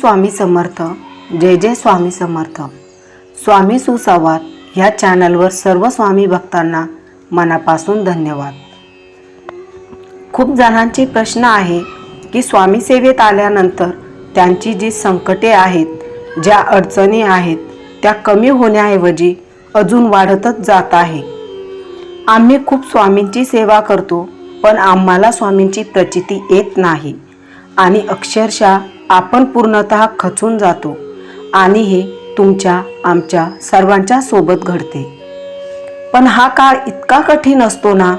स्वामी समर्थ जय जय स्वामी समर्थ. स्वामी सुसंवाद ह्या चॅनलवर सर्व स्वामी भक्तांना मनापासून धन्यवाद. खूप जणांचे प्रश्न आहे की स्वामी सेवेत आल्यानंतर त्यांची जी संकटे आहेत ज्या अडचणी आहेत त्या कमी होण्याऐवजी अजून वाढतच जात आहे. आम्ही खूप स्वामींची सेवा करतो पण आम्हाला स्वामींची प्रचिती येत नाही आणि अक्षरशः आपण पूर्णतः खचून जातो आणि हे तुमच्या आमच्या सर्वांच्या सोबत घडते. पण हा काळ इतका कठीण असतो ना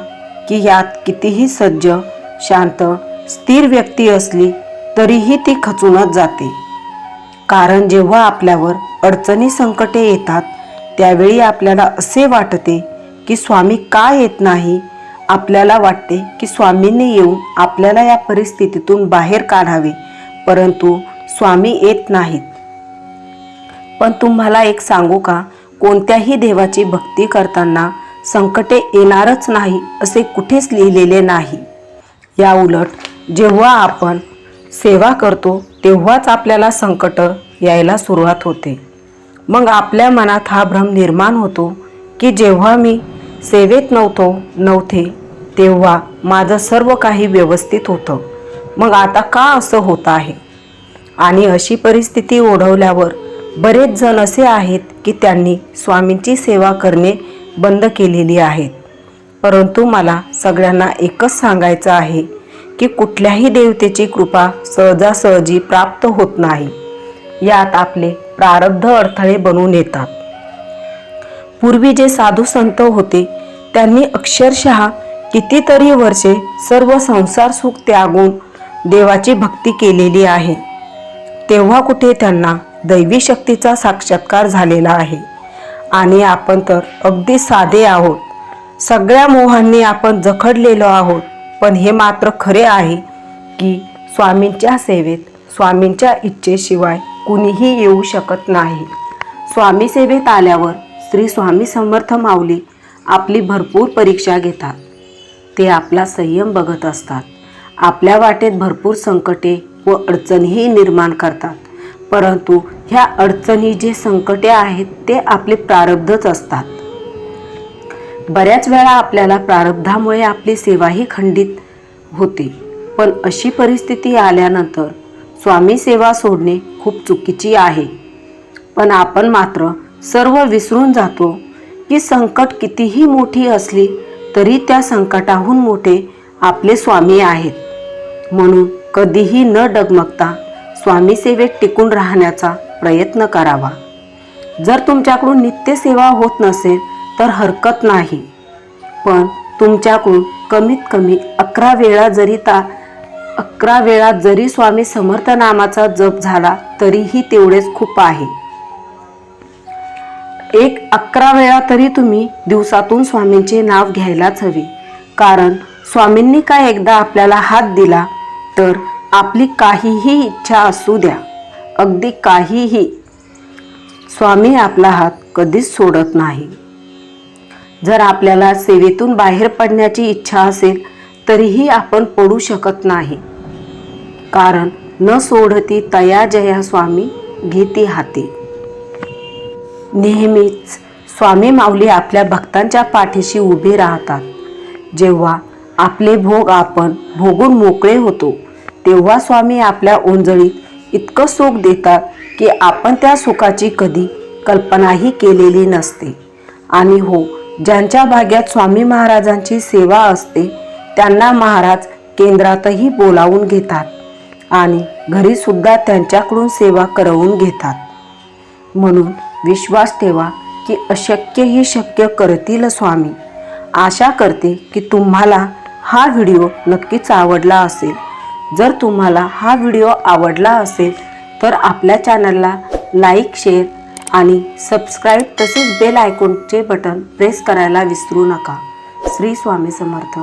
की यात कितीही सज्ज शांत स्थिर व्यक्ती असली तरीही ती खचूनच जाते. कारण जेव्हा आपल्यावर अडचणी संकटे येतात त्यावेळी आपल्याला असे वाटते की स्वामी का येत नाही आपल्याला वाटते की स्वामींनी येऊन आपल्याला या परिस्थितीतून बाहेर काढावे. परंतु स्वामी येत नाहीत. पण तुम्हाला एक सांगू का? कोणत्याही देवाची भक्ती करताना संकटे येणारच नाही असे कुठेच लिहिलेले नाही. या उलट जेव्हा आपण सेवा करतो तेव्हाच आपल्याला संकट यायला सुरुवात होते. मग आपल्या मनात हा भ्रम निर्माण होतो की जेव्हा मी सेवेत नव्हतो नव्हते तेव्हा माझं सर्व काही व्यवस्थित होतं. मग आता का असं होत आहे? आणि अशी परिस्थिती ओढवल्यावर बरेच जण असे आहेत की त्यांनी स्वामींची सेवा करणे बंद केलेली आहेत. परंतु मला सगळ्यांना एकच सांगायचं आहे की कुठल्याही देवतेची कृपा सहजासहजी प्राप्त होत नाही. यात आपले प्रारब्ध अडथळे बनून येतात. पूर्वी जे साधू संत होते त्यांनी अक्षरशः कितीतरी वर्षे सर्व संसार सुख त्यागून देवाची भक्ती केलेली आहे. तेव्हा कुठे त्यांना दैवी शक्तीचा साक्षात्कार झालेला आहे. आणि आपण तर अगदी साधे आहोत. सगळ्या मोहांनी आपण जखडलेलो आहोत. पण हे मात्र खरे आहे की स्वामींच्या सेवेत स्वामींच्या इच्छेशिवाय कुणीही येऊ शकत नाही. स्वामी सेवेत आल्यावर श्री स्वामी समर्थ माऊली आपली भरपूर परीक्षा घेतात. ते आपला संयम बघत असतात. आपल्या वाटेत भरपूर संकटे व अडचणीही निर्माण करतात. परंतु ह्या अडचणी जे संकटे आहेत ते आपले प्रारब्धच असतात. बऱ्याच वेळा आपल्याला प्रारब्धामुळे आपली सेवाही खंडित होते. पण अशी परिस्थिती आल्यानंतर स्वामी सेवा सोडणे खूप चुकीची आहे. पण आपण मात्र सर्व विसरून जातो की संकट कितीही मोठी असली तरी त्या संकटाहून मोठे आपले स्वामी आहेत. म्हणून कधीही न डगमगता स्वामीसेवेत टिकून राहण्याचा प्रयत्न करावा. जर तुमच्याकडून नित्यसेवा होत नसेल तर हरकत नाही. पण तुमच्याकडून कमीत कमी अकरा वेळा जरी ता अकरा वेळा जरी स्वामी समर्थ नामाचा जप झाला तरीही तेवढेच खूप आहे. एक अकरा वेळा तरी तुम्ही दिवसातून स्वामींचे नाव घ्यायलाच हवे. कारण स्वामींनी काय एकदा आपल्याला हात दिला तर आपली काहीही इच्छा असू द्या. अगदी काहीही. स्वामी आपला हात कधीच सोडत नाही. जर आपल्याला सेवेतून बाहेर पडण्याची इच्छा असेल तरीही आपण पडू शकत नाही. कारण न सोडती तया जया स्वामी घेती हाती. नेहमीच स्वामी माऊली आपल्या भक्तांच्या पाठीशी उभे राहतात. जेव्हा आपले भोग आपण भोगून मोकळे होतो तेव्हा स्वामी आपल्या ओंजळीत इतकं सुख देतात की आपण त्या सुखाची कधी कल्पनाही केलेली नसते. आणि हो ज्यांच्या भाग्यात स्वामी महाराजांची सेवा असते त्यांना महाराज केंद्रातही बोलावून घेतात आणि घरी सुद्धा त्यांच्याकडून सेवा करवून घेतात. म्हणून विश्वास ठेवा की अशक्य ही शक्य करतील स्वामी. आशा करते की तुम्हाला हा व्हिडिओ नक्कीच आवडला असेल. जर तुम्हाला हा व्हिडिओ आवडला असेल तर आपल्या चॅनलला लाईक शेअर आणि सबस्क्राईब तसेच बेल आयकॉनचे बटन प्रेस करायला विसरू नका. श्री स्वामी समर्थ.